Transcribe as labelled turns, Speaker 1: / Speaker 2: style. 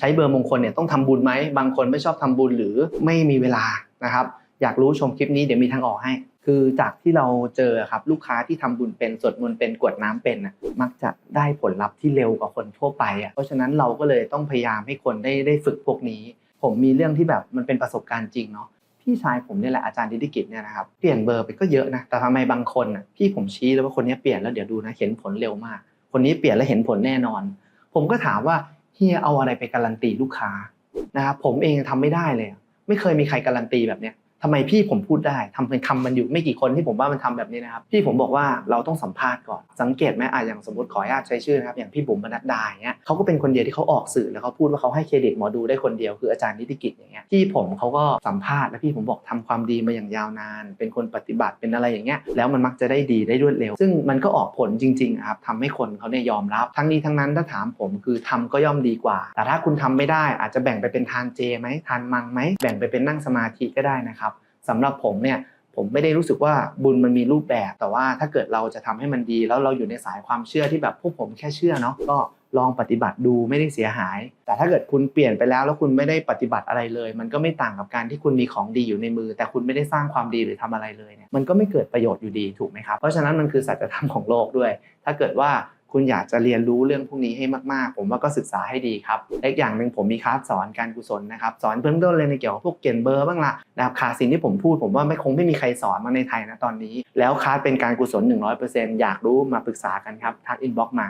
Speaker 1: ใช้เบอร์มงคลเนี่ยต้องทำบุญไหมบางคนไม่ชอบทำบุญหรือไม่มีเวลานะครับ อยากรู้ชมคลิปนี้เดี๋ยวมีทางออกให้ คือจากที่เราเจอครับลูกค้าที่ทำบุญเป็นสวดมนต์เป็นกวดน้ำเป็นนะมักจะได้ผลลัพธ์ที่เร็วกว่าคนทั่วไปอะเพราะฉะนั้นเราก็เลยต้องพยายามให้คนได้ได้ฝึกพวกนี้ ผมมีเรื่องที่แบบมันเป็นประสบการณ์จริงเนาะพี่ชายผมเนี่ยแหละอาจารย์ดิดิกิจเนี่ยนะครับเปลี่ยนเบอร์ไปก็เยอะนะแต่ทำไมบางคนอะพี่ผมชี้เลยว่าคนนี้เปลี่ยนแล้วเดี๋ยวดูนะเห็นผลเร็วมาก คนนี้เปลี่ยนแล้วเห็นผลแน่นอน ผมก็ถามว่า เฮียเอาอะไรไปการันตีลูกค้านะครับผมเองทำไม่ได้เลย ไม่เคยมีใครการันตีแบบเนี้ย ทำไมพี่ผมพูดได้ทำเป็นคำมันอยู่ไม่กี่คนที่ผมว่ามันทำแบบนี้นะครับพี่ผมบอกว่าเราต้องสัมภาษณ์ก่อนสังเกตไหมอะอย่างสมมติขออนุญาตใช้ชื่อนะครับอย่างพี่บุ๋มบรรณดาอย่างเงี้ยเขาก็เป็นคนเดียวที่เขาออกสื่อแล้วเขาพูดว่าเขาให้เครดิตหมอดูได้คนเดียวคืออาจารย์นิติกิจอย่างเงี้ยพี่ผมเขาก็สัมภาษณ์แล้วพี่ผมบอกทำความดีมาอย่างยาวนาน เป็นคนปฏิบัติเป็นอะไรอย่างเงี้ยแล้วมันมักจะได้ดีได้รวดเร็ว ซึ่งมันก็ออกผลจริงๆครับทำให้คนเขาเนี่ยยอมรับ ทั้งนี้ทั้งนั้นถ้าถามผมคือทำก็ย่อมดีกว่า แต่ถ้าคุณทำไม่ได้อาจจะแบ่งไปเป็นทานเจไหมทานมังไหมแบ่งไปเป็นนั่งสมาธิก็ได้นะครับ สำหรับผมเนี่ยผมไม่ได้รู้สึกว่าบุญมันมีรูปแบบ แต่ว่าถ้าเกิดเราจะทำให้มันดี แล้วเราอยู่ในสายความเชื่อที่แบบพวกผมแค่เชื่อเนาะก็ลองปฏิบัติดูไม่ได้เสียหาย แต่ถ้าเกิดคุณเปลี่ยนไปแล้วแล้วคุณไม่ได้ปฏิบัติอะไรเลย มันก็ไม่ต่างกับการที่คุณมีของดีอยู่ในมือ แต่คุณไม่ได้สร้างความดีหรือทำอะไรเลยเนี่ยมันก็ไม่เกิดประโยชน์อยู่ดีถูกไหมครับเพราะฉะนั้นมันคือสัจธรรมของโลกด้วย ถ้าเกิดว่า คุณอยากจะเรียนรู้เรื่องพวกนี้ให้มากๆ ผมว่าก็ศึกษาให้ดีครับและอีกอย่างหนึ่งผมมีคลาสสอนการกุศลนะครับสอนเบื้องต้นเลยในเกี่ยวกับพวกเกณฑ์เบอร์บ้างละนะครับคาสิ่งที่ผมพูดผมว่าไม่คงไม่มีใครสอนมาในไทยนะตอนนี้ แล้วคลาสเป็นการกุศล 100%อยากรู้มาปรึกษากันครับทักอินบ็อกมา